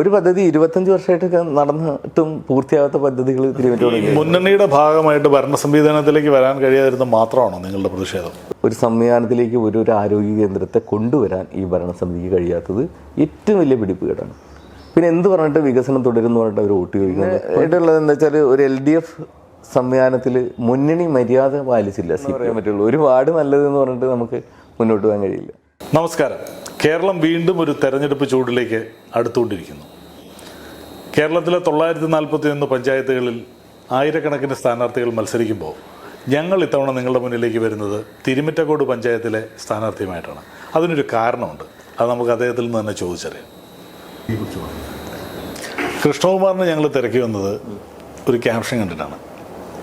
ഒരു പദ്ധതി ഇരുപത്തഞ്ച് വർഷമായിട്ടൊക്കെ നടന്നിട്ടും പൂർത്തിയാകാത്ത പദ്ധതികൾ തിരുവനന്തപുരം മുന്നണിയുടെ ഭാഗമായിട്ട് ഭരണ സംവിധാനത്തിലേക്ക് വരാൻ കഴിയാതിരുന്ന മാത്രമാണോ നിങ്ങളുടെ പ്രതിഷേധം? ഒരു സംവിധാനത്തിലേക്ക് ഒരു ഒരു ആരോഗ്യ കേന്ദ്രത്തെ കൊണ്ടുവരാൻ ഈ ഭരണസമിതിക്ക് കഴിയാത്തത് ഏറ്റവും വലിയ പിടിപ്പുകേടാണ്. പിന്നെ എന്ത് പറഞ്ഞിട്ട് വികസനം തുടരുന്നു പറഞ്ഞിട്ട് അവർ വോട്ട് ചോദിക്കുന്നത് എന്താ വെച്ചാൽ ഒരു എൽ ഡി എഫ് സംവിധാനത്തിൽ മുന്നണി മര്യാദ പാലിച്ചില്ല സി പറയാൻ പറ്റുള്ളൂ. ഒരു വാർഡ് നല്ലതെന്ന് പറഞ്ഞിട്ട് നമുക്ക് മുന്നോട്ട് പോകാൻ കഴിയില്ല. നമസ്കാരം. കേരളം വീണ്ടും ഒരു തെരഞ്ഞെടുപ്പ് ചൂടിലേക്ക് അടുത്തുകൊണ്ടിരിക്കുന്നു. കേരളത്തിലെ തൊള്ളായിരത്തി നാൽപ്പത്തി ഒന്ന് പഞ്ചായത്തുകളിൽ ആയിരക്കണക്കിന് സ്ഥാനാർത്ഥികൾ മത്സരിക്കുമ്പോൾ ഞങ്ങൾ ഇത്തവണ നിങ്ങളുടെ മുന്നിലേക്ക് വരുന്നത് തിരുമിറ്റക്കോട് പഞ്ചായത്തിലെ സ്ഥാനാർത്ഥിയുമായിട്ടാണ്. അതിനൊരു കാരണമുണ്ട്. അത് നമുക്ക് അദ്ദേഹത്തിൽ നിന്ന് തന്നെ ചോദിച്ചറിയാം. കൃഷ്ണകുമാറിനെ ഞങ്ങൾ തിരക്കി വന്നത് ഒരു ക്യാപ്ഷൻ കണ്ടിട്ടാണ്.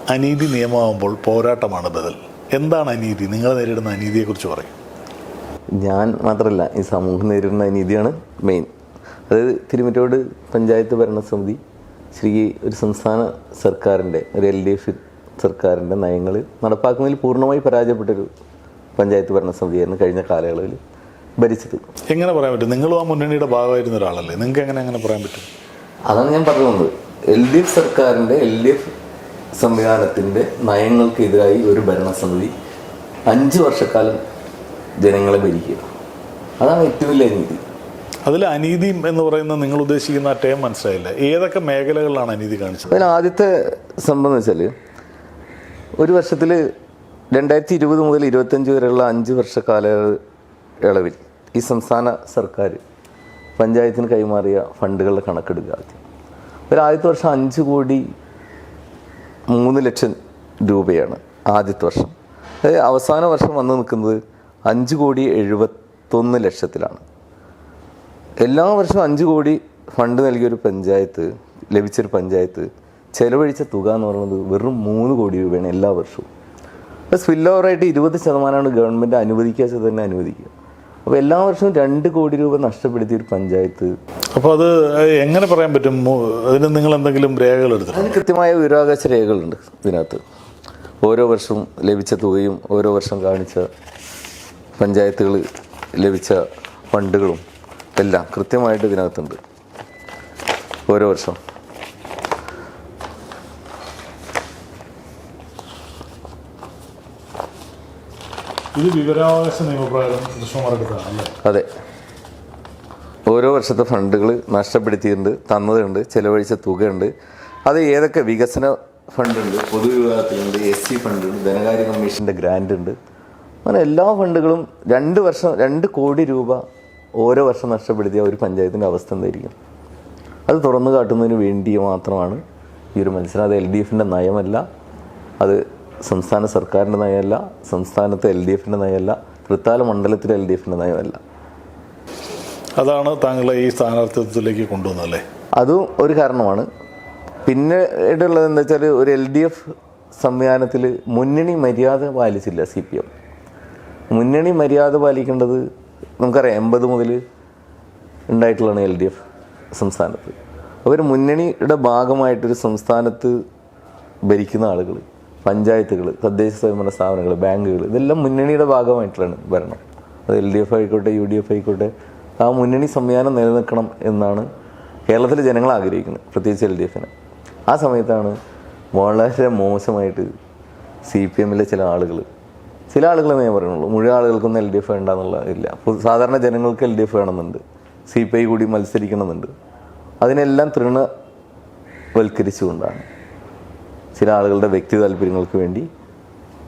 അനീതി നിയമമാകുമ്പോൾ പോരാട്ടമാണ് ബദൽ. എന്താണ് അനീതി? നിങ്ങൾ നേരിടുന്ന അനീതിയെക്കുറിച്ച് പറയും. ഞാൻ മാത്രമല്ല ഈ സമൂഹം നേരിടുന്ന അനീതിയാണ് മെയിൻ. അതായത് തിരുമറ്റോട് പഞ്ചായത്ത് ഭരണസമിതി ശ്രീ ഒരു സംസ്ഥാന സർക്കാരിന്റെ ഒരു എൽ ഡി എഫ് സർക്കാരിന്റെ നയങ്ങൾ നടപ്പാക്കുന്നതിൽ പൂർണമായി പരാജയപ്പെട്ടൊരു പഞ്ചായത്ത് ഭരണസമിതിയായിരുന്നു കഴിഞ്ഞ കാലയളവിൽ ഭരിച്ചത്. എങ്ങനെ പറയാൻ പറ്റും? നിങ്ങളും ആ മുന്നണിയുടെ ഭാഗമായിരുന്ന ഒരാളല്ലേ? നിങ്ങൾക്ക് എങ്ങനെ അങ്ങനെ പറയാൻ പറ്റും? അതാണ് ഞാൻ പറഞ്ഞു വന്നത്. എൽ ഡി എഫ് സർക്കാരിന്റെ എൽ ഡി എഫ് സംവിധാനത്തിന്റെ നയങ്ങൾക്കെതിരായി ഒരു ഭരണസമിതി അഞ്ച് വർഷക്കാലം ജനങ്ങളെ ഭരിക്കുക. അതാണ് ഏറ്റവും വലിയ അനീതി അതിൽ അനീതി എന്ന് പറയുന്ന നിങ്ങൾ ഉദ്ദേശിക്കുന്ന ആ ടേം മനസ്സിലായില്ല? ഏതൊക്കെ മേഖലകളിലാണ് അനീതി കാണിച്ചത്? അതിന് ആദ്യത്തെ സംഭവം എന്ന് വെച്ചാൽ ഒരു വർഷത്തിൽ രണ്ടായിരത്തി ഇരുപത് മുതൽ ഇരുപത്തഞ്ച് വരെയുള്ള അഞ്ച് വർഷ കാലയളവിൽ ഈ സംസ്ഥാന സർക്കാർ പഞ്ചായത്തിന് കൈമാറിയ ഫണ്ടുകളുടെ കണക്കെടുക്കുക ആദ്യം. ഒരു ആദ്യത്തെ വർഷം അഞ്ച് കോടി മൂന്ന് ലക്ഷം രൂപയാണ് ആദ്യത്തെ വർഷം. അതായത് അവസാന വർഷം വന്ന് നിൽക്കുന്നത് അഞ്ച് കോടി എഴുപത്തൊന്ന് ലക്ഷത്തിലാണ്. എല്ലാ വർഷവും അഞ്ച് കോടി ഫണ്ട് നൽകിയൊരു പഞ്ചായത്ത് ലഭിച്ചൊരു പഞ്ചായത്ത് ചെലവഴിച്ച തുക എന്ന് പറയുന്നത് വെറും മൂന്ന് കോടി രൂപയാണ് എല്ലാ വർഷവും. അപ്പോൾ സ്പിൽ ഓവറായിട്ട് ഇരുപത് ശതമാനമാണ് ഗവൺമെന്റ് അനുവദിക്കാത്തത് തന്നെ അനുവദിക്കുക. അപ്പോൾ എല്ലാ വർഷവും രണ്ട് കോടി രൂപ നഷ്ടപ്പെടുത്തിയ ഒരു പഞ്ചായത്ത്. അപ്പോൾ അത് എങ്ങനെ പറയാൻ പറ്റും? അതിന് നിങ്ങൾ എന്തെങ്കിലും രേഖകൾ എടുത്തു അതിന് കൃത്യമായ വിവരാവകാശ രേഖകളുണ്ട് ഇതിനകത്ത്. ഓരോ വർഷവും ലഭിച്ച തുകയും ഓരോ വർഷം കാണിച്ച പഞ്ചായത്തുകൾ ലഭിച്ച ഫണ്ടുകളും എല്ലാം കൃത്യമായിട്ട് ഇതിനകത്തുണ്ട്. ഓരോ വർഷം. ഇത് വിവരാവകാശ നിയമപ്രകാരം കൃഷ്ണമാർക്കെടുത്താണ് അല്ലേ? അതെ. ഓരോ വർഷത്തെ ഫണ്ടുകൾ നഷ്ടപ്പെടുത്തിയിട്ടുണ്ട് തന്നതുണ്ട് ചെലവഴിച്ച തുകയുണ്ട്. അത് ഏതൊക്കെ വികസന ഫണ്ടുണ്ട് പൊതുവിഭാഗത്തിലുണ്ട് എസ് സി ഫണ്ടുണ്ട് ധനകാര്യ കമ്മീഷന്റെ ഗ്രാൻഡ് ഉണ്ട് അങ്ങനെ എല്ലാ ഫണ്ടുകളും രണ്ട് വർഷം രണ്ട് കോടി രൂപ ഓരോ വർഷം നഷ്ടപ്പെടുത്തിയ ഒരു പഞ്ചായത്തിന്റെ അവസ്ഥ എന്തായിരിക്കും? അത് തുറന്നു കാട്ടുന്നതിന് വേണ്ടി മാത്രമാണ് ഈ ഒരു മത്സരം. അത് എൽ ഡി എഫിന്റെ നയമല്ല അത് സംസ്ഥാന സർക്കാരിന്റെ നയമല്ല സംസ്ഥാനത്തെ എൽ ഡി എഫിന്റെ നയമല്ല തൃത്താല മണ്ഡലത്തിലെ എൽ ഡി എഫിന്റെ നയമല്ല. അതാണ് താങ്കളെ ഈ സ്ഥാനാർത്ഥിത്വത്തിലേക്ക് കൊണ്ടുവന്നല്ലേ അതും ഒരു കാരണമാണ്. പിന്നെ ഉള്ളത് എന്താ വെച്ചാൽ ഒരു എൽ ഡി എഫ് സംവിധാനത്തിൽ മുന്നണി മര്യാദ പാലിച്ചില്ല സി പി എം. മുന്നണി മര്യാദ പാലിക്കേണ്ടത് നമുക്കറിയാം എൺപത് മുതൽ ഉണ്ടായിട്ടുള്ളതാണ് എൽ ഡി എഫ് സംസ്ഥാനത്ത്. അവർ മുന്നണിയുടെ ഭാഗമായിട്ടൊരു സംസ്ഥാനത്ത് ഭരിക്കുന്ന ആളുകൾ പഞ്ചായത്തുകൾ തദ്ദേശ സ്വയംഭരണ സ്ഥാപനങ്ങൾ ബാങ്കുകൾ ഇതെല്ലാം മുന്നണിയുടെ ഭാഗമായിട്ടുള്ളതാണ് ഭരണം. അത് എൽ ഡി എഫ് ആയിക്കോട്ടെ യു ഡി എഫ് ആയിക്കോട്ടെ ആ മുന്നണി സംവിധാനം നിലനിൽക്കണം എന്നാണ് കേരളത്തിലെ ജനങ്ങൾ ആഗ്രഹിക്കുന്നത് പ്രത്യേകിച്ച് എൽ ഡി എഫിന്. ആ സമയത്താണ് വളരെ മോശമായിട്ട് സി പി എമ്മിലെ ചില ആളുകൾ ചില ആളുകൾ ഞാൻ പറയുന്നുള്ളൂ മുഴുവൻ ആളുകൾക്കൊന്നും എൽ ഡി എഫ് വേണ്ടെന്നുള്ള ഇല്ല. സാധാരണ ജനങ്ങൾക്ക് എൽ ഡി എഫ് വേണമെന്നുണ്ട്. സി പി ഐ കൂടി മത്സരിക്കണമെന്നുണ്ട്. അതിനെല്ലാം തൃണവൽക്കരിച്ചുകൊണ്ടാണ്. ചില ആളുകളുടെ വ്യക്തി താല്പര്യങ്ങൾക്ക് വേണ്ടി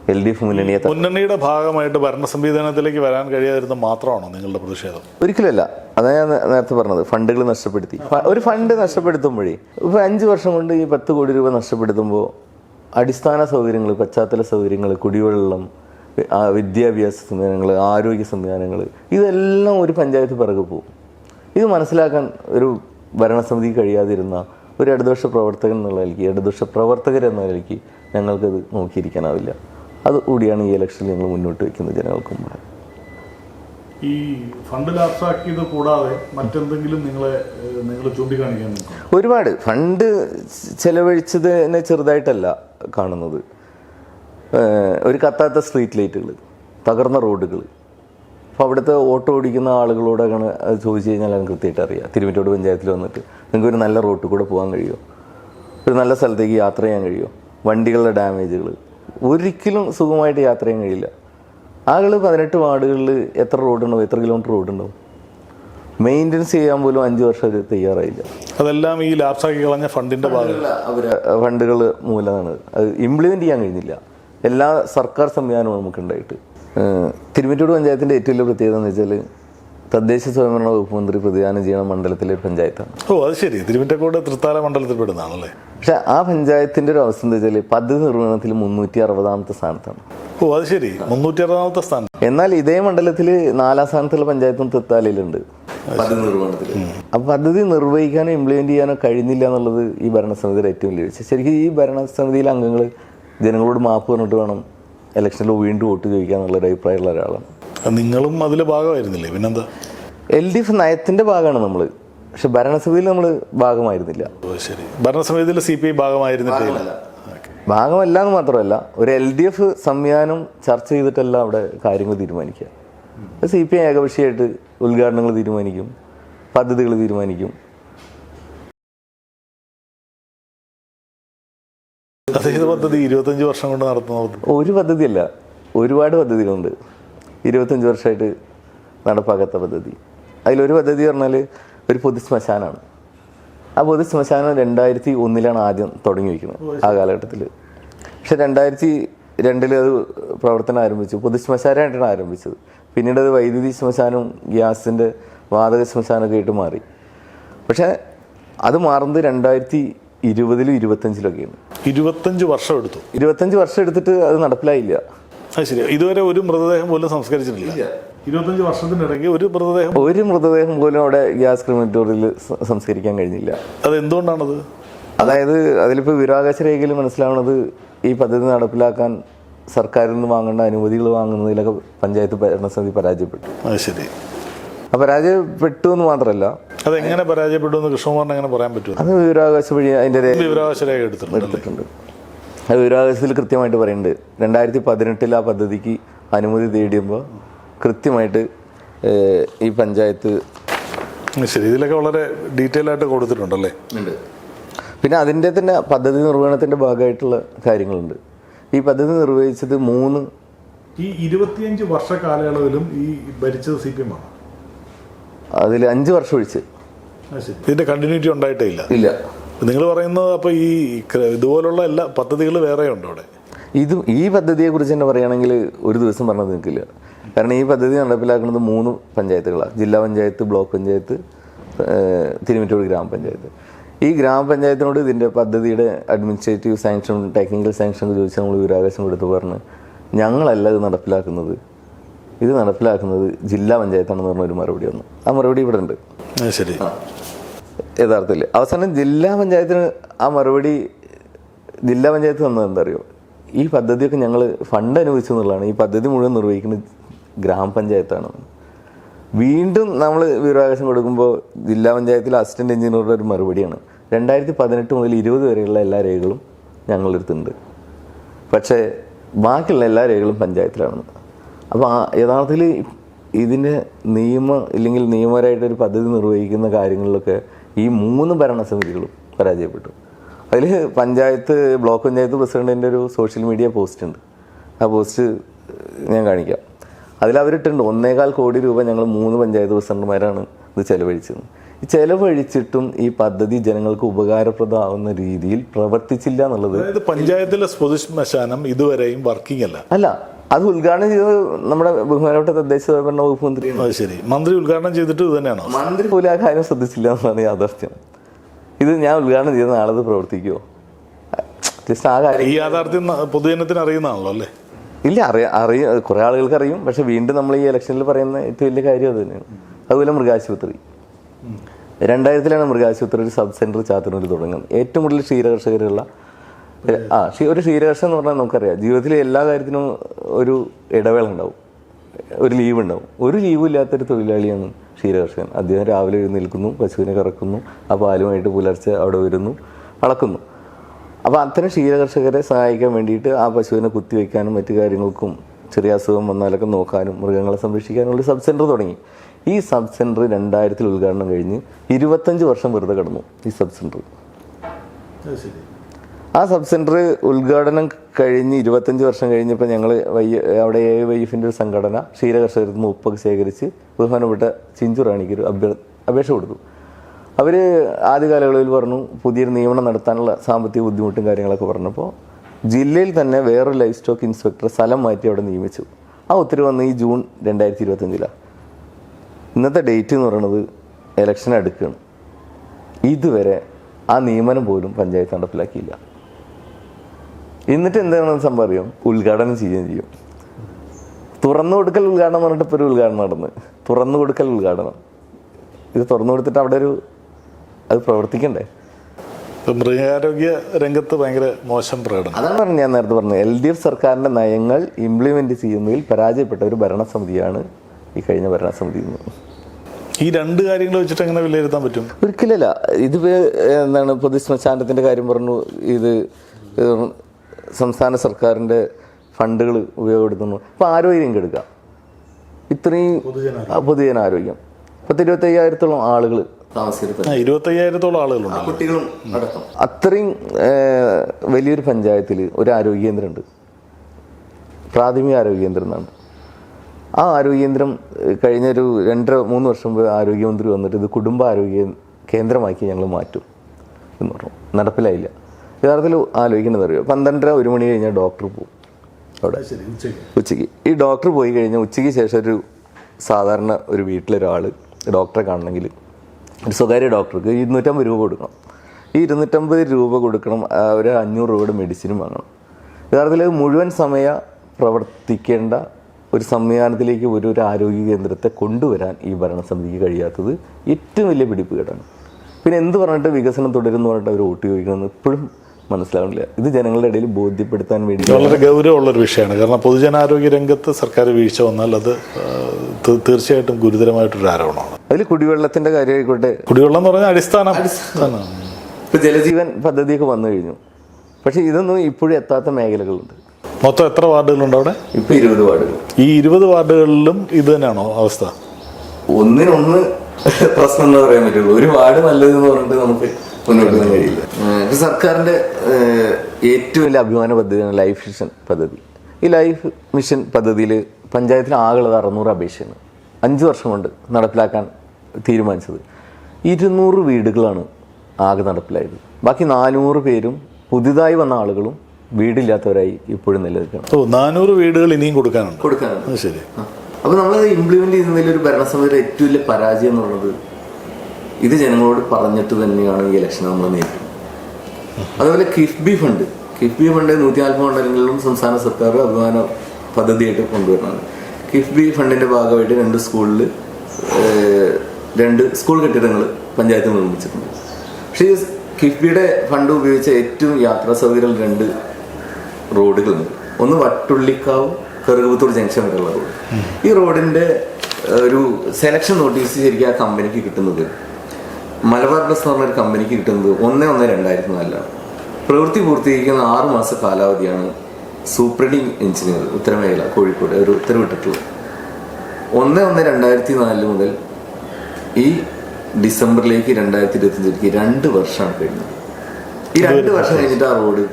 എൽ ഡി എഫ് മുന്നണിയെ മുന്നണിയുടെ ഭാഗമായിട്ട് ഭരണ സംവിധാനത്തിലേക്ക് വരാൻ കഴിയാതിരുന്ന മാത്രമാണോ നിങ്ങളുടെ പ്രതിഷേധം? ഒരിക്കലല്ല അതാണ് ഞാൻ നേരത്തെ പറഞ്ഞത് ഫണ്ടുകൾ നഷ്ടപ്പെടുത്തി. ഒരു ഫണ്ട് നഷ്ടപ്പെടുത്തുമ്പോഴേ ഇപ്പൊ അഞ്ച് വർഷം കൊണ്ട് ഈ പത്ത് കോടി രൂപ നഷ്ടപ്പെടുത്തുമ്പോൾ അടിസ്ഥാന സൗകര്യങ്ങൾ പശ്ചാത്തല സൗകര്യങ്ങൾ കുടിവെള്ളം വിദ്യാഭ്യാസ സംവിധാനങ്ങൾ ആരോഗ്യ സംവിധാനങ്ങൾ ഇതെല്ലാം ഒരു പഞ്ചായത്ത് പിറകെ പോകും. ഇത് മനസ്സിലാക്കാൻ ഒരു ഭരണസമിതി കഴിയാതിരുന്ന ഒരു ഇടതുപക്ഷ പ്രവർത്തകൻ എന്നുള്ള നിലയ്ക്ക് ഇടതുപക്ഷ പ്രവർത്തകർ എന്ന നിലയ്ക്ക് ഞങ്ങൾക്കത് നോക്കിയിരിക്കാനാവില്ല. അതുകൂടിയാണ് ഈ ഇലക്ഷനിൽ ഞങ്ങൾ മുന്നോട്ട് വയ്ക്കുന്നത് ജനങ്ങൾക്ക് മുമ്പാണ് ഈ ഫണ്ട് ലാപ്സാക്കിയത് കൂടാതെ മറ്റെന്തെങ്കിലും നിങ്ങളെ നിങ്ങൾ ചൂണ്ടിക്കാണിക്കാൻ ഒരുപാട് ഫണ്ട് ചെലവഴിച്ചതിനെ ചെറുതായിട്ടല്ല കാണുന്നത്. ഒരു കത്താത്ത സ്ട്രീറ്റ് ലൈറ്റുകൾ തകർന്ന റോഡുകൾ അപ്പോൾ അവിടുത്തെ ഓട്ടോ ഓടിക്കുന്ന ആളുകളോടൊക്കെയാണ് അത് ചോദിച്ചു കഴിഞ്ഞാൽ അത് കൃത്യമായിട്ട് അറിയാം. തിരുവറ്റോട് പഞ്ചായത്തിൽ വന്നിട്ട് നിങ്ങൾക്ക് ഒരു നല്ല റോട്ടിൽ കൂടെ പോകാൻ കഴിയുമോ ഒരു നല്ല സ്ഥലത്തേക്ക് യാത്ര ചെയ്യാൻ കഴിയുമോ വണ്ടികളുടെ ഡാമേജുകൾ ഒരിക്കലും സുഖമായിട്ട് യാത്ര ചെയ്യാൻ കഴിയില്ല. ആളുകൾ പതിനെട്ട് വാർഡുകളിൽ എത്ര റോഡുണ്ടാവും എത്ര കിലോമീറ്റർ റോഡുണ്ടാവും മെയിന്റനൻസ് ചെയ്യാൻ പോലും അഞ്ച് വർഷം അവർ തയ്യാറായില്ല. അതെല്ലാം ഈ ലാപ്സാക്കി കളഞ്ഞ ഫണ്ടിന്റെ ഭാഗമല്ല അവർ ഫണ്ടുകൾ മൂലമാണ്. അത് ഇംപ്ലിമെന്റ് ചെയ്യാൻ കഴിഞ്ഞില്ല. എല്ലാ സർക്കാർ സംവിധാനവും നമുക്കുണ്ടായിട്ട്. തിരുമിറ്റൂട് തിരുവറ്റൂർ പഞ്ചായത്തിന്റെ ഏറ്റവും വലിയ പ്രത്യേകത എന്ന് വെച്ചാൽ തദ്ദേശ സ്വയംഭരണ വകുപ്പ് മന്ത്രി പ്രതിദാനം ചെയ്യുന്ന മണ്ഡലത്തിലെ ഒരു പഞ്ചായത്താണ്. ഓ അത് ശരി. തിരുവറ്റക്കോട് തൃത്താല മണ്ഡലത്തിൽ പെടുന്നതാണല്ലേ പക്ഷെ ആ പഞ്ചായത്തിന്റെ ഒരു അവസ്ഥ എന്താ വെച്ചാൽ പദ്ധതി നിർവഹണത്തിൽ മുന്നൂറ്റി അറുപതാമത്തെ സ്ഥാനത്താണ്. ഓ അത് ശരി. മുന്നൂറ്റി അറുപതാമത്തെ സ്ഥാനം. എന്നാൽ ഇതേ മണ്ഡലത്തിൽ നാലാം സ്ഥാനത്തുള്ള പഞ്ചായത്തും തൃത്താലയിലുണ്ട്. പദ്ധതി നിർവഹണത്തിൽ അപ്പൊ പദ്ധതി നിർവഹിക്കാനോ ഇംപ്ലിമെന്റ് ചെയ്യാനോ കഴിഞ്ഞില്ല എന്നുള്ളത് ഈ ഭരണസമിതിയുടെ ഏറ്റവും വലിയ ശരിക്കും ഈ ഭരണസമിതിയിലെ അംഗങ്ങൾ ജനങ്ങളോട് മാപ്പ് പറഞ്ഞിട്ട് വേണം ഇലക്ഷനിൽ വീണ്ടും വോട്ട് ചോദിക്കുക എന്നുള്ളൊരു അഭിപ്രായമുള്ള ഒരാളാണ്. നിങ്ങളും അതിലെ ഭാഗമായിരുന്നില്ലേ? പിന്നെന്താ? എൽ ഡി എഫ് നയത്തിന്റെ ഭാഗമാണ് നമ്മൾ പക്ഷെ ഭരണസമിതിയിൽ നമ്മൾ ഭാഗമായിരുന്നില്ല. ശരി. ഭരണസമിതിയിൽ സി പി ഐ ഭാഗമായിരുന്നിട്ടില്ല ഭാഗമല്ല എന്ന് മാത്രമല്ല ഒരു എൽ ഡി എഫ് സംവിധാനം ചർച്ച ചെയ്തിട്ടല്ല അവിടെ കാര്യങ്ങൾ തീരുമാനിക്കുക. സി പി ഐ ഏകപക്ഷീയമായിട്ട് ഉദ്ഘാടനങ്ങൾ തീരുമാനിക്കും പദ്ധതികൾ തീരുമാനിക്കും. അതേത് പദ്ധതി? ഇരുപത്തഞ്ച് വർഷം കൊണ്ട് നടത്തുന്ന ഒരു പദ്ധതിയല്ല. ഒരുപാട് പദ്ധതികളുണ്ട്. ഇരുപത്തഞ്ച് വർഷമായിട്ട് നടപ്പാക്കാത്ത പദ്ധതി. അതിലൊരു പദ്ധതി പറഞ്ഞാൽ ഒരു പൊതു ശ്മശാനമാണ് ആ പൊതു ശ്മശാനം രണ്ടായിരത്തി ഒന്നിലാണ് ആദ്യം തുടങ്ങി വയ്ക്കുന്നത് ആ കാലഘട്ടത്തിൽ പക്ഷെ രണ്ടായിരത്തി രണ്ടിൽ അത് പ്രവർത്തനം ആരംഭിച്ചു. പൊതു ശ്മശാനമായിട്ടാണ് ആരംഭിച്ചത്. പിന്നീട് അത് വൈദ്യുതി ശ്മശാനവും ഗ്യാസിന്റെ വാതക ശ്മശാനമൊക്കെ ആയിട്ട് മാറി. പക്ഷേ അത് മാറുന്നത് രണ്ടായിരത്തി ഇരുപതിലും ഇരുപത്തഞ്ചിലൊക്കെയാണ്. ഇരുപത്തഞ്ച് വർഷം എടുത്തു. ഇരുപത്തഞ്ച് വർഷം എടുത്തിട്ട് അത് നടപ്പിലായില്ല. അത് ശരി ഇതുവരെ ഒരു മൃതദേഹം പോലും സംസ്കരിച്ചിട്ടില്ല. ഇരുപത്തഞ്ച് വർഷത്തിനിടയ്ക്ക് ഒരു മൃതദേഹം ഒരു മൃതദേഹം പോലും അവിടെ ഗ്യാസ് ക്രിമിറ്റോറിയൽ സംസ്കരിക്കാൻ കഴിഞ്ഞില്ല. അത് എന്തുകൊണ്ടാണത് അതായത് അതിലിപ്പോൾ വിരാകാശ രേഖയിൽ മനസ്സിലാവുന്നത് ഈ പദ്ധതി നടപ്പിലാക്കാൻ സർക്കാരിൽ നിന്ന് വാങ്ങേണ്ട അനുമതികൾ വാങ്ങുന്നതിലൊക്കെ പഞ്ചായത്ത് ഭരണസമിതി പരാജയപ്പെട്ടു. അത് ശരി. പരാജയപ്പെട്ടു എന്ന് മാത്രമല്ല അതെങ്ങനെ പരാജയപ്പെട്ടു എന്ന് കൃഷ്ണകുമാറിന് എങ്ങനെ പറയാൻ പറ്റും അത് വിവരാവകാശ വഴി അതിന്റെ രേഖ വിവരാവകാശ രേഖ എടുത്തിട്ടുണ്ട്. അത് വിവരാവകാശത്തിൽ കൃത്യമായിട്ട് പറയുന്നുണ്ട്. രണ്ടായിരത്തി പതിനെട്ടിൽ ആ പദ്ധതിക്ക് അനുമതി തേടിയുമ്പോൾ കൃത്യമായിട്ട് ഈ പഞ്ചായത്ത് ശരി ഇതിലൊക്കെ വളരെ ഡീറ്റെയിൽ ആയിട്ട് കൊടുത്തിട്ടുണ്ടല്ലേ? പിന്നെ അതിന്റെ തന്നെ പദ്ധതി നിർവഹണത്തിന്റെ ഭാഗമായിട്ടുള്ള കാര്യങ്ങളുണ്ട്. ഈ പദ്ധതി നിർവഹിച്ചത് മൂന്ന് ഈ ഇരുപത്തിയഞ്ച് വർഷ കാലയളവിലും ഈ ഭരിച്ചത് സി പി എം ആണ്? അതിൽ അഞ്ച് വർഷം ഒഴിച്ച്. ഇതിന്റെ കണ്ടിന്യൂറ്റി ഉണ്ടായിട്ടേ ഇല്ല. ഇല്ല. നിങ്ങൾ പറയുന്നത് അപ്പോൾ ഈ ഇതുപോലുള്ള എല്ലാ പദ്ധതികൾ വേറെ ഉണ്ടോ അവിടെ? ഇത് ഈ പദ്ധതിയെക്കുറിച്ച് തന്നെ പറയുകയാണെങ്കിൽ ഒരു ദിവസം പറഞ്ഞത് നിൽക്കില്ല കാരണം ഈ പദ്ധതി നടപ്പിലാക്കുന്നത് മൂന്ന് പഞ്ചായത്തുകളാണ്. ജില്ലാ പഞ്ചായത്ത് ബ്ലോക്ക് പഞ്ചായത്ത് തിരുമിറ്റൂർ ഗ്രാമപഞ്ചായത്ത്. ഈ ഗ്രാമപഞ്ചായത്തിനോട് ഇതിന്റെ പദ്ധതിയുടെ അഡ്മിനിസ്ട്രേറ്റീവ് സാങ്ഷൻ ടെക്നിക്കൽ സാങ്ഷൻ ചോദിച്ചാൽ നമ്മൾ വിവരാകാശം കൊടുത്ത് പറഞ്ഞ് ഞങ്ങളല്ല ഇത് നടപ്പിലാക്കുന്നത്. ഇത് നടപ്പിലാക്കുന്നത് ജില്ലാ പഞ്ചായത്താണെന്ന് പറഞ്ഞ ഒരു മറുപടി വന്നു. ആ മറുപടി ഇവിടെ ഉണ്ട്. ശരി. യഥാർത്ഥത്തിൽ അവസാനം ജില്ലാ പഞ്ചായത്തിന് ആ മറുപടി ജില്ലാ പഞ്ചായത്ത് തന്നത് എന്തറിയോ ഈ പദ്ധതിയൊക്കെ ഞങ്ങൾ ഫണ്ട് അനുവദിച്ചു എന്നുള്ളതാണ്. ഈ പദ്ധതി മുഴുവൻ നിർവഹിക്കുന്നത് ഗ്രാമപഞ്ചായത്താണ്. വീണ്ടും നമ്മൾ വിവരാവകാശം കൊടുക്കുമ്പോൾ ജില്ലാ പഞ്ചായത്തിലെ അസിസ്റ്റന്റ് എഞ്ചിനീയറുടെ ഒരു മറുപടിയാണ്. രണ്ടായിരത്തി പതിനെട്ട് മുതൽ ഇരുപത് വരെയുള്ള എല്ലാ രേഖകളും ഞങ്ങളുടെ അടുത്തുണ്ട് പക്ഷേ ബാക്കിയുള്ള എല്ലാ രേഖകളും പഞ്ചായത്തിലാണ് അപ്പോൾ ആ യഥാർത്ഥത്തിൽ ഇതിന് നിയമ ഇല്ലെങ്കിൽ നിയമപരമായിട്ടൊരു പദ്ധതി നിർവഹിക്കുന്ന കാര്യങ്ങളിലൊക്കെ ഈ മൂന്ന് ഭരണസമിതികളും പരാജയപ്പെട്ടു. അതിൽ പഞ്ചായത്ത് ബ്ലോക്ക് പഞ്ചായത്ത് പ്രസിഡന്റിന്റെ ഒരു സോഷ്യൽ മീഡിയ പോസ്റ്റ് ഉണ്ട്. ആ പോസ്റ്റ് ഞാൻ കാണിക്കാം. അതിൽ അവരിട്ടുണ്ട്. ഒന്നേകാൽ കോടി രൂപ ഞങ്ങൾ മൂന്ന് പഞ്ചായത്ത് പ്രസിഡന്റുമാരാണ് ഇത് ചെലവഴിച്ചത്. ഈ ചെലവഴിച്ചിട്ടും ഈ പദ്ധതി ജനങ്ങൾക്ക് ഉപകാരപ്രദമാവുന്ന രീതിയിൽ പ്രവർത്തിച്ചില്ല എന്നുള്ളത് പഞ്ചായത്തിലെ പൊതു ശ്മശാനം ഇതുവരെയും വർക്കിംഗ് അല്ല. അല്ല. അത് ഉദ്ഘാടനം ചെയ്തത് നമ്മുടെ ബഹുമാനപ്പെട്ട തദ്ദേശ സ്വയംഭരണ വകുപ്പ് മന്ത്രിയാണ്. ശരി. മന്ത്രി ഉദ്ഘാടനം ചെയ്തിട്ട് തന്നെയാണോ? മന്ത്രി പോലും ആ കാര്യം ശ്രദ്ധിച്ചില്ല എന്നാണ് യാഥാർത്ഥ്യം. ഇത് ഞാൻ ഉദ്ഘാടനം ചെയ്ത നാളെ ഇത് പ്രവർത്തിക്കുമോ ജസ്റ്റ് ആ കാര്യം ഈ യാഥാർത്ഥ്യം പൊതുജനത്തിന് അറിയുന്നതാണല്ലോ അല്ലേ? ഇല്ല അറിയ അറിയ കുറെ ആളുകൾക്ക് അറിയും. പക്ഷെ വീണ്ടും നമ്മൾ ഈ ഇലക്ഷനിൽ പറയുന്ന ഏറ്റവും വലിയ കാര്യം അത് തന്നെയാണ്. അതുപോലെ മൃഗാശുപത്രി. രണ്ടായിരത്തിലാണ് മൃഗാശുപത്രി ഒരു സബ് സെന്റർ ചാത്തന്നൂരിൽ തുടങ്ങുന്നത്. ഏറ്റവും കൂടുതൽ ക്ഷീരകർഷകരുള്ള ആ ഒരു ക്ഷീരകർഷകൻ എന്ന് പറഞ്ഞാൽ നമുക്കറിയാം. ജീവിതത്തിലെ എല്ലാ കാര്യത്തിനും ഒരു ഇടവേള ഉണ്ടാവും ഒരു ലീവ് ഉണ്ടാവും ഒരു ലീവ് ഇല്ലാത്തൊരു തൊഴിലാളിയാണ് ക്ഷീരകർഷകൻ അദ്ദേഹം രാവിലെ എഴുന്നേൽക്കുന്നു പശുവിനെ കറക്കുന്നു ആ പാലുമായിട്ട് പുലർച്ചെ അവിടെ വരുന്നു അളക്കുന്നു. അപ്പോൾ അത്തരം ക്ഷീരകർഷകരെ സഹായിക്കാൻ വേണ്ടിയിട്ട് ആ പശുവിനെ കുത്തിവെക്കാനും മറ്റു കാര്യങ്ങൾക്കും ചെറിയ അസുഖം വന്നാലൊക്കെ നോക്കാനും മൃഗങ്ങളെ സംരക്ഷിക്കാനുള്ള സബ് സെന്റർ തുടങ്ങി. ഈ സബ് സെന്റർ രണ്ടായിരത്തിൽ ഉദ്ഘാടനം കഴിഞ്ഞ് ഇരുപത്തഞ്ച് വർഷം വെറുതെ കടന്നു ഈ സബ് സെന്റർ ആ സബ് സെന്റർ ഉദ്ഘാടനം കഴിഞ്ഞ് ഇരുപത്തഞ്ച് വർഷം കഴിഞ്ഞപ്പോൾ ഞങ്ങൾ വൈ അവിടെ എ വൈഫിന്റെ ഒരു സംഘടന ക്ഷീരകർഷകരിൽ നിന്ന് ഉപ്പൊക്കെ ശേഖരിച്ച് ബഹുമാനപ്പെട്ട ചിഞ്ചു റാണിക്ക് ഒരു അഭ്യർ അപേക്ഷ കൊടുത്തു. അവർ ആദ്യകാലങ്ങളിൽ പറഞ്ഞു പുതിയൊരു നിയമനം നടത്താനുള്ള സാമ്പത്തിക ബുദ്ധിമുട്ടും കാര്യങ്ങളൊക്കെ പറഞ്ഞപ്പോൾ ജില്ലയിൽ തന്നെ വേറൊരു ലൈഫ് സ്റ്റോക്ക് ഇൻസ്പെക്ടർ സ്ഥലം മാറ്റി അവിടെ നിയമിച്ചു. ആ ഒത്തിരി വന്ന് ഈ ജൂൺ രണ്ടായിരത്തി ഇരുപത്തഞ്ചിലാണ് ഇന്നത്തെ ഡേറ്റ് എന്ന് പറയുന്നത് ഇലക്ഷൻ അടുക്കുകയാണ് ഇതുവരെ ആ നിയമനം പോലും പഞ്ചായത്ത് നടപ്പിലാക്കിയില്ല. എന്നിട്ട് എന്താണ് സംഭവം അറിയാം? ഉദ്ഘാടനം ചെയ്യുകയും ചെയ്യും. തുറന്നു കൊടുക്കൽ ഉദ്ഘാടനം പറഞ്ഞിട്ട് ഇപ്പോൾ ഒരു ഉദ്ഘാടനം നടന്ന്. തുറന്നു കൊടുക്കൽ ഉദ്ഘാടനം. ഇത് തുറന്നു കൊടുത്തിട്ട് അവിടെ ഒരു അത് പ്രവർത്തിക്കണ്ടേ? ഇപ്പൊ മൃഗാരോഗ്യ രംഗത്ത് ഭയങ്കര മോശം പ്രകടനം. അതാണ് പറഞ്ഞു ഞാൻ നേരത്തെ പറഞ്ഞു എൽ ഡി എഫ് സർക്കാരിന്റെ നയങ്ങൾ ഇംപ്ലിമെന്റ് ചെയ്യുന്നതിൽ പരാജയപ്പെട്ട ഒരു ഭരണസമിതിയാണ് ഈ കഴിഞ്ഞ ഭരണസമിതി ഈ രണ്ട് കാര്യങ്ങൾ വെച്ചിട്ട് എങ്ങനെ വിലയിരുത്താൻ പറ്റും? ഒരിക്കലല്ല ഇത് എന്താണ് പൊതു ശ്മശാനത്തിന്റെ കാര്യം പറഞ്ഞു. ഇത് സംസ്ഥാന സർക്കാരിന്റെ ഫണ്ടുകൾ ഉപയോഗപ്പെടുത്തുന്നു. അപ്പോൾ ആരോഗ്യം കെടുക്കാം. ഇത്രയും പൊതുജന ആരോഗ്യം പത്ത് ഇരുപത്തി അയ്യായിരത്തോളം ആളുകൾ ഇരുപത്തയ്യായിരത്തോളം ആളുകളുണ്ട്. കുട്ടികളും അടക്കം. അത്രയും വലിയൊരു പഞ്ചായത്തിൽ ഒരു ആരോഗ്യ കേന്ദ്രമുണ്ട്. പ്രാഥമിക ആരോഗ്യ കേന്ദ്രം എന്നാണ് ആ ആരോഗ്യ കേന്ദ്രം കഴിഞ്ഞ കഴിഞ്ഞൊരു രണ്ടര മൂന്ന് വർഷം മുമ്പ് ആരോഗ്യമന്ത്രി വന്നിട്ട് ഇത് കുടുംബ ആരോഗ്യ കേന്ദ്രമാക്കി ഞങ്ങൾ മാറ്റും എന്ന് പറഞ്ഞു. നടപ്പിലായില്ല. യഥാർത്ഥത്തിൽ ആലോചിക്കേണ്ടത് അറിയോ പന്ത്രണ്ടര ഒരു മണി കഴിഞ്ഞാൽ ഡോക്ടർ പോകും അവിടെ. ഉച്ചയ്ക്ക്. ഈ ഡോക്ടർ പോയി കഴിഞ്ഞാൽ ഉച്ചയ്ക്ക് ശേഷം ഒരു സാധാരണ ഒരു വീട്ടിലൊരാൾ ഡോക്ടറെ കാണണമെങ്കിൽ ഒരു സ്വകാര്യ ഡോക്ടർക്ക് ഇരുന്നൂറ്റമ്പത് രൂപ കൊടുക്കണം. ഈ ഇരുന്നൂറ്റമ്പത് രൂപ കൊടുക്കണം അവർ ഒരു അഞ്ഞൂറ് രൂപയുടെ മെഡിസിനും വാങ്ങണം. യഥാർത്ഥത്തിൽ മുഴുവൻ സമയ പ്രവർത്തിക്കേണ്ട ഒരു സംവിധാനത്തിലേക്ക് ഒരു ഒരു ആരോഗ്യ കേന്ദ്രത്തെ കൊണ്ടുവരാൻ ഈ ഭരണസമിതിക്ക് കഴിയാത്തത് ഏറ്റവും വലിയ പിടിപ്പ് കേടാണ്. പിന്നെ എന്ത് പറഞ്ഞിട്ട് വികസനം തുടരുന്നു പറഞ്ഞിട്ട് അവർ വോട്ട് ചോദിക്കണമെന്ന് ഇപ്പോഴും മനസ്സിലാവുന്നില്ല ഇത് ജനങ്ങളുടെ ഇടയിൽ ബോധ്യപ്പെടുത്താൻ വേണ്ടി വളരെ ഗൗരവമുള്ളൊരു വിഷയമാണ്. കാരണം പൊതുജനാരോഗ്യ രംഗത്ത് സർക്കാർ വീഴ്ച വന്നാൽ അത് തീർച്ചയായിട്ടും ഗുരുതരമായിട്ടൊരു ആരോപണമാണ്. അതിൽ കുടിവെള്ളത്തിന്റെ കാര്യമായിക്കോട്ടെ. കുടിവെള്ളം എന്ന് പറഞ്ഞാൽ അടിസ്ഥാന അടിസ്ഥാനം. ഇപ്പൊ ജലജീവൻ പദ്ധതിയൊക്കെ വന്നു കഴിഞ്ഞു. പക്ഷെ ഇതൊന്നും ഇപ്പോഴും എത്താത്ത മേഖലകളുണ്ട്. മൊത്തം എത്ര വാർഡുകളുണ്ട് അവിടെ? ഇപ്പൊ ഇരുപത് വാർഡുകൾ. ഈ ഇരുപത് വാർഡുകളിലും ഇത് തന്നെയാണോ അവസ്ഥ? ഒന്നിനൊന്ന് പ്രശ്നം എന്ന് പറയാൻ പറ്റുള്ളൂ. ഒരു വാർഡ് നല്ലതെന്ന് പറഞ്ഞിട്ട് നമുക്ക് മുന്നോട്ട് കഴിയില്ല സർക്കാരിന്റെ ഏറ്റവും വലിയ അഭിമാന പദ്ധതിയാണ് ലൈഫ് മിഷൻ പദ്ധതി. ഈ ലൈഫ് മിഷൻ പദ്ധതിയിൽ പഞ്ചായത്തിന് ആകെയുള്ളത് അറുന്നൂറ് അപേക്ഷയാണ്. അഞ്ച് വർഷം കൊണ്ട് നടപ്പിലാക്കാൻ തീരുമാനിച്ചത്. ഇരുന്നൂറ് വീടുകളാണ് ആകെ നടപ്പിലായത്. ബാക്കി നാനൂറ് പേരും പുതുതായി വന്ന ആളുകളും വീടില്ലാത്തവരായി ഇപ്പോഴും നിലനിൽക്കണം ഓ നാനൂറ് വീടുകൾ ഇനിയും കൊടുക്കാനുണ്ട്. കൊടുക്കാനുണ്ട്. ശരി. അപ്പൊ നമ്മളത് ഇംപ്ലിമെന്റ് ചെയ്യുന്നതിൽ ഒരു ഭരണസമിതിയുടെ ഏറ്റവും വലിയ പരാജയം എന്നുള്ളത് ഇത് ജനങ്ങളോട് പറഞ്ഞിട്ട് തന്നെയാണ് ഈ ഇലക്ഷൻ നമ്മൾ നേരിടുന്നത്. അതുപോലെ കിഫ്ബി ഫണ്ട്. കിഫ്ബി ഫണ്ട് നൂറ്റി നാൽപ്പത് മണ്ഡലങ്ങളിലും സംസ്ഥാന സർക്കാർ അഭിമാന പദ്ധതിയായിട്ട് കൊണ്ടുവരുന്നത് കിഫ്ബി ഫണ്ടിന്റെ ഭാഗമായിട്ട് രണ്ട് സ്കൂളിൽ രണ്ട് സ്കൂൾ കെട്ടിടങ്ങൾ പഞ്ചായത്ത് നിർമ്മിച്ചിട്ടുണ്ട്. പക്ഷേ ഈ കിഫ്ബിയുടെ ഫണ്ട് ഉപയോഗിച്ച ഏറ്റവും യാത്രാ സൗകര്യം രണ്ട് റോഡുകളുണ്ട്. ഒന്ന് വട്ടുള്ളിക്കാവ് കറുകുത്തൂർ ജംഗ്ഷൻ വരെയുള്ള റോഡ്. ഈ റോഡിന്റെ ഒരു സെലക്ഷൻ നോട്ടീസ് ശരിക്കും ആ കമ്പനിക്ക് കിട്ടുന്നത് മലബാർ ബസ് എന്ന് പറഞ്ഞൊരു കമ്പനിക്ക് കിട്ടുന്നത് ഒന്ന് ഒന്ന് രണ്ടായിരത്തി നാലിലാണ്. പ്രവൃത്തി പൂർത്തീകരിക്കുന്ന ആറ് മാസ കാലാവധിയാണ് സൂപ്രണ്ടിങ് എഞ്ചിനീയർ ഉത്തരമേഖല കോഴിക്കോട് ഒരു ഉത്തരവിട്ടിട്ടുള്ളത്. ഒന്ന് ഒന്ന് രണ്ടായിരത്തി നാല് മുതൽ ഈ ഡിസംബറിലേക്ക് രണ്ടായിരത്തി ഇരുപത്തിയഞ്ചിലേക്ക് രണ്ട് വർഷമാണ് കഴിഞ്ഞത്. ഈ രണ്ട് വർഷം കഴിഞ്ഞിട്ട് ആ റോഡ്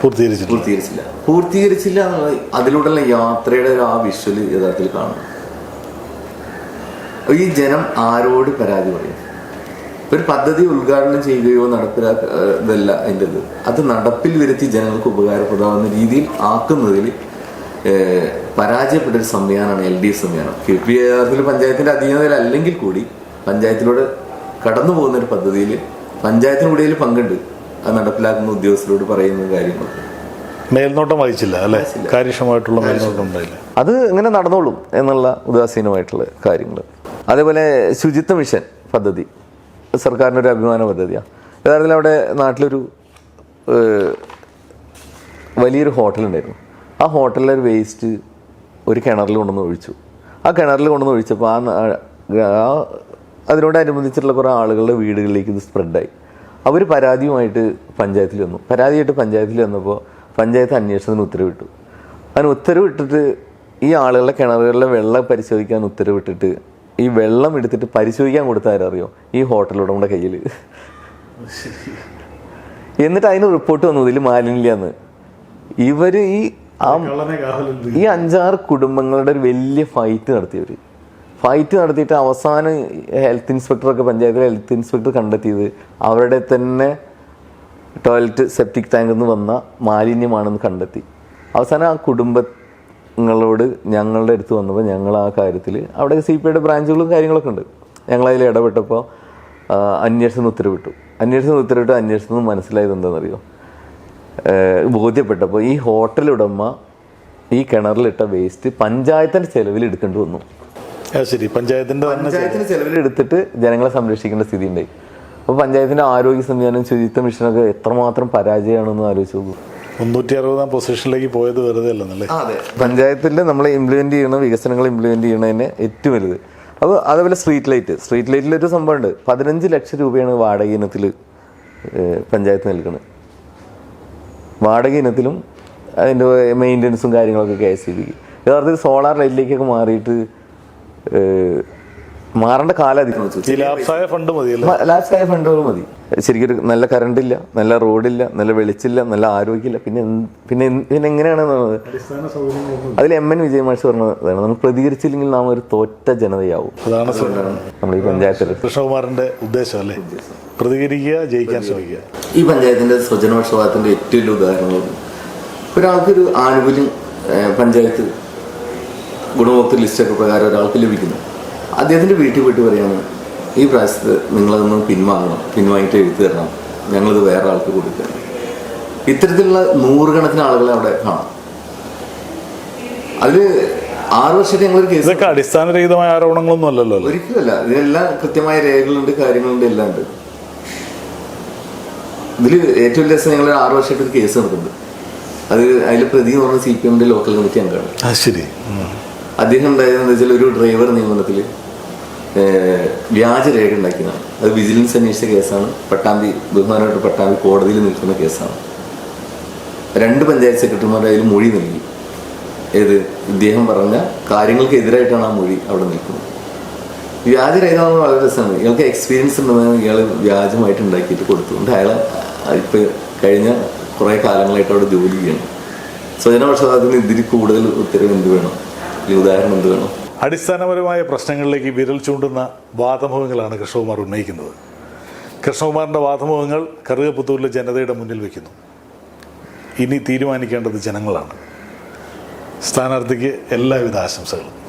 പൂർത്തീകരിച്ചിട്ടുണ്ട് പൂർത്തീകരിച്ചില്ല. പൂർത്തീകരിച്ചില്ല എന്നുള്ളത് അതിലൂടെയുള്ള യാത്രയുടെ ഒരു ആ വിഷ്വൽ യഥാർത്ഥത്തിൽ കാണുന്നു ഈ ജനം ആരോട് പരാതി പറയും? ഒരു പദ്ധതി ഉദ്ഘാടനം ചെയ്യുകയോ നടപ്പിലാക്ക ഏഹ് ഇതല്ല അതിന്റെ ഇത് അത് നടപ്പിൽ വരുത്തി ജനങ്ങൾക്ക് ഉപകാരപ്രദമാകുന്ന രീതിയിൽ ആക്കുന്നതിൽ പരാജയപ്പെട്ട ഒരു സംവിധാനമാണ് എൽ ഡി എഫ് സംവിധാനം. കെ പി യഥാർത്ഥത്തിൽ പഞ്ചായത്തിന്റെ അധീനതയിൽ അല്ലെങ്കിൽ കൂടി പഞ്ചായത്തിലൂടെ കടന്നു പോകുന്ന ഒരു പദ്ധതിയിൽ പഞ്ചായത്തിന് കൂടിയിൽ പങ്കുണ്ട്. അത് നടപ്പിലാക്കുന്ന ഉദ്യോഗസ്ഥരോട് പറയുന്ന കാര്യങ്ങളൊക്കെ മേൽനോട്ടം വഹിച്ചില്ല അല്ലെ? കാര്യക്ഷമമായിട്ടുള്ള മേൽനോട്ടം ഉണ്ടായില്ല അത് ഇങ്ങനെ നടന്നോളും എന്നുള്ള ഉദാസീനമായിട്ടുള്ള കാര്യങ്ങൾ. അതേപോലെ ശുചിത്വ മിഷൻ പദ്ധതി. സർക്കാരിന്റെ ഒരു അഭിമാന പദ്ധതിയാണ്. യഥാർത്ഥത്തിൽ അവിടെ നാട്ടിലൊരു വലിയൊരു ഹോട്ടലുണ്ടായിരുന്നു. ആ ഹോട്ടലിലെ ഒരു വേസ്റ്റ് ഒരു കിണറിൽ കൊണ്ടുവന്ന് ഒഴിച്ചു. ആ കിണറിൽ കൊണ്ടുവന്ന് ഒഴിച്ചപ്പോൾ ആ അതിനോടനുബന്ധിച്ചിട്ടുള്ള കുറേ ആളുകളുടെ വീടുകളിലേക്ക് ഇത് സ്പ്രെഡായി. അവർ പരാതിയുമായിട്ട് പഞ്ചായത്തിൽ വന്നു. പരാതിയായിട്ട് പഞ്ചായത്തിൽ വന്നപ്പോൾ പഞ്ചായത്ത് അന്വേഷണത്തിന് ഉത്തരവിട്ടു. അതിന് ഉത്തരവിട്ടിട്ട് ഈ ആളുകളുടെ കിണറുകളിലെ വെള്ളം പരിശോധിക്കാൻ ഉത്തരവിട്ടിട്ട് ഈ വെള്ളം എടുത്തിട്ട് പരിശോധിക്കാൻ കൊടുത്താരറിയോ ഈ ഹോട്ടൽ ഉടമയുടെ കയ്യിൽ എന്നിട്ട് അതിന് റിപ്പോർട്ട് വന്നു ഇതിൽ മാലിന്യാന്ന് ഇവർ ഈ ഈ അഞ്ചാറ് കുടുംബങ്ങളുടെ ഒരു വലിയ ഫൈറ്റ് നടത്തിയവർ ഫൈറ്റ് നടത്തിയിട്ട് അവസാനം ഹെൽത്ത് ഇൻസ്പെക്ടറൊക്കെ പഞ്ചായത്തിലെ ഹെൽത്ത് ഇൻസ്പെക്ടർ കണ്ടെത്തിയത് അവരുടെ തന്നെ ടോയ്ലറ്റ് സെപ്റ്റിക് ടാങ്കിൽ നിന്ന് വന്ന മാലിന്യമാണെന്ന് കണ്ടെത്തി. അവസാനം ആ കുടുംബങ്ങളോട് ഞങ്ങളുടെ അടുത്ത് വന്നപ്പോൾ ഞങ്ങൾ ആ കാര്യത്തിൽ അവിടെ സി പി ഐയുടെ ബ്രാഞ്ചുകളും കാര്യങ്ങളൊക്കെ ഉണ്ട്. ഞങ്ങളതിൽ ഇടപെട്ടപ്പോൾ അന്വേഷണം ഉത്തരവിട്ടു. അന്വേഷണം ഉത്തരവിട്ട് അന്വേഷണം മനസ്സിലായത് എന്താണെന്നറിയോ? ബോധ്യപ്പെട്ടപ്പോൾ ഈ ഹോട്ടൽ ഉടമ ഈ കിണറിലിട്ട വേസ്റ്റ് പഞ്ചായത്തിന്റെ ചെലവിൽ എടുക്കേണ്ടി വന്നു. ശരി. പഞ്ചായത്തിന്റെ പഞ്ചായത്തിന്റെ പഞ്ചായത്തിന്റെ ചെലവിൽ എടുത്തിട്ട് ജനങ്ങളെ സംരക്ഷിക്കേണ്ട സ്ഥിതി ഉണ്ടായി അപ്പോൾ പഞ്ചായത്തിന്റെ ആരോഗ്യ സംവിധാനം ശുചിത്വ മിഷനൊക്കെ എത്രമാത്രം പരാജയമാണെന്ന് ആലോചിച്ച് നോക്കൂ. മുന്നൂറ്റി അറുപതാം പൊസിഷനിലേക്ക് പോയത് വെറുതെ അല്ലെന്നല്ലേ? അതെ. പഞ്ചായത്തിൽ നമ്മൾ ഇംപ്ലിമെന്റ് ചെയ്യുന്ന വികസനങ്ങൾ ഇംപ്ലിമെന്റ് ചെയ്യുന്നതിന് ഏറ്റവും വലുത്. അപ്പോൾ അതേപോലെ സ്ട്രീറ്റ് ലൈറ്റ് സ്ട്രീറ്റ് ലൈറ്റിൽ ഒരു സംഭവമുണ്ട്. പതിനഞ്ച് ലക്ഷം രൂപയാണ് വാടക ഇനത്തിൽ പഞ്ചായത്ത് നൽകുന്നത് വാടക ഇനത്തിലും അതിന്റെ മെയിന്റനൻസും കാര്യങ്ങളൊക്കെ കെ എസ് സി ബിക്ക് യഥാർത്ഥത്തിൽ സോളാർ ലൈറ്റിലേക്കൊക്കെ മാറിയിട്ട് മാറേണ്ട കാലം ലാഭസായ ഫണ്ട് ലാസ്റ്റായ ഫണ്ടുകൾ മതി. ശരിക്കും ഒരു നല്ല കറണ്ട് ഇല്ല നല്ല റോഡില്ല നല്ല വെളിച്ചില്ല നല്ല ആരോഗ്യമില്ല പിന്നെ പിന്നെ പിന്നെ എങ്ങനെയാണ് എന്നുള്ളത് അടിസ്ഥാന സൗകര്യങ്ങളൊന്നും അതിൽ എം എൻ വിജയമാഷ് പറഞ്ഞതാണ് നമ്മൾ പ്രതികരിച്ചില്ലെങ്കിൽ നാം ഒരു തോറ്റ ജനതയാവും. അതാണ് നമ്മൾ ഈ പഞ്ചായത്തിൽ. കൃഷ്ണകുമാറിന്റെ ഉദ്ദേശം അല്ലേ? പ്രതികരിക്കുക ജയിക്കാൻ ശ്രമിക്കുക. ഈ പഞ്ചായത്തിന്റെ സ്വജനപക്ഷപാതത്തിന്റെ ഏറ്റവും വലിയ ഉദാഹരണങ്ങൾ ഒരാൾക്കൊരു ആനുകൂല്യം പഞ്ചായത്ത് ഗുണഭോക്തൃ ലിസ്റ്റൊക്കെ പ്രകാരം ഒരാൾക്ക് ലഭിക്കുന്നു. അദ്ദേഹത്തിന്റെ വീട്ടിൽ പോയിട്ട് പറയാണ് ഈ പ്രാവശ്യത്ത് നിങ്ങളതൊന്ന് പിൻവാങ്ങണം പിൻവാങ്ങിയിട്ട് എഴുതി തരണം. ഞങ്ങളിത് വേറെ ആൾക്ക് കൊടുക്കുക ഇത്തരത്തിലുള്ള നൂറുകണക്കിന് ആളുകളെ അവിടെ കാണാം. അതിൽ ആറ് വർഷത്തെ ഞങ്ങളൊരു കേസ് ഇതൊക്കെ അടിസ്ഥാനരഹിതമായ ആരോപണങ്ങളൊന്നും അല്ലല്ലോ അല്ലേ? ഒരിക്കലല്ല ഇതിനെല്ലാം കൃത്യമായ രേഖകളുണ്ട് കാര്യങ്ങളുണ്ട് എല്ലാം ഉണ്ട്. ഇതിൽ ഏറ്റവും രസം ഞങ്ങൾ ആറ് വർഷമായിട്ട് ഒരു കേസ് നടക്കുന്നുണ്ട്. അത് അതിൽ പ്രതി എന്ന് പറഞ്ഞ സി പി എമ്മിന്റെ ലോക്കൽ കമ്മിറ്റി അംഗമാണ് ശരി. അദ്ദേഹം ഉണ്ടായതെന്ന് വെച്ചാൽ ഒരു ഡ്രൈവർ നിയമനത്തിൽ വ്യാജരേഖ ഉണ്ടാക്കിയതാണ്. അത് വിജിലൻസ് അന്വേഷിച്ച കേസാണ്. പട്ടാമ്പി ബഹുമാനമായിട്ട് പട്ടാമ്പി കോടതിയിൽ നിൽക്കുന്ന കേസാണ്. രണ്ട് പഞ്ചായത്ത് സെക്രട്ടറിമാർ അതിൽ മൊഴി നൽകി. ഏത്? ഇദ്ദേഹം പറഞ്ഞ കാര്യങ്ങൾക്ക് എതിരായിട്ടാണ് ആ മൊഴി അവിടെ നിൽക്കുന്നത്. വ്യാജരേഖ എന്ന് വളരെ രസമാണ്. ഇയാൾക്ക് എക്സ്പീരിയൻസ് ഉണ്ടെന്ന് ഇയാൾ വ്യാജമായിട്ട് ഉണ്ടാക്കിയിട്ട് കൊടുത്തുകൊണ്ട് അയാൾ ഇപ്പം കഴിഞ്ഞ കുറേ കാലങ്ങളായിട്ട് അവിടെ ജോലി ചെയ്യണം സ്വജനപക്ഷപാതത്തിന് ഇതിൽ കൂടുതൽ ഉത്തരവ് എന്ത് വേണം? ഈ ഉദാഹരണം എന്ത് വേണം? അടിസ്ഥാനപരമായ പ്രശ്നങ്ങളിലേക്ക് വിരൽ ചൂണ്ടുന്ന വാദമുഖങ്ങളാണ് കൃഷ്ണകുമാർ ഉന്നയിക്കുന്നത്. കൃഷ്ണകുമാറിന്റെ വാദമുഖങ്ങൾ കറുകപ്പുത്തൂരിലെ ജനതയുടെ മുന്നിൽ വയ്ക്കുന്നു ഇനി തീരുമാനിക്കേണ്ടത് ജനങ്ങളാണ്. സ്ഥാനാർത്ഥിക്ക് എല്ലാവിധ ആശംസകളും.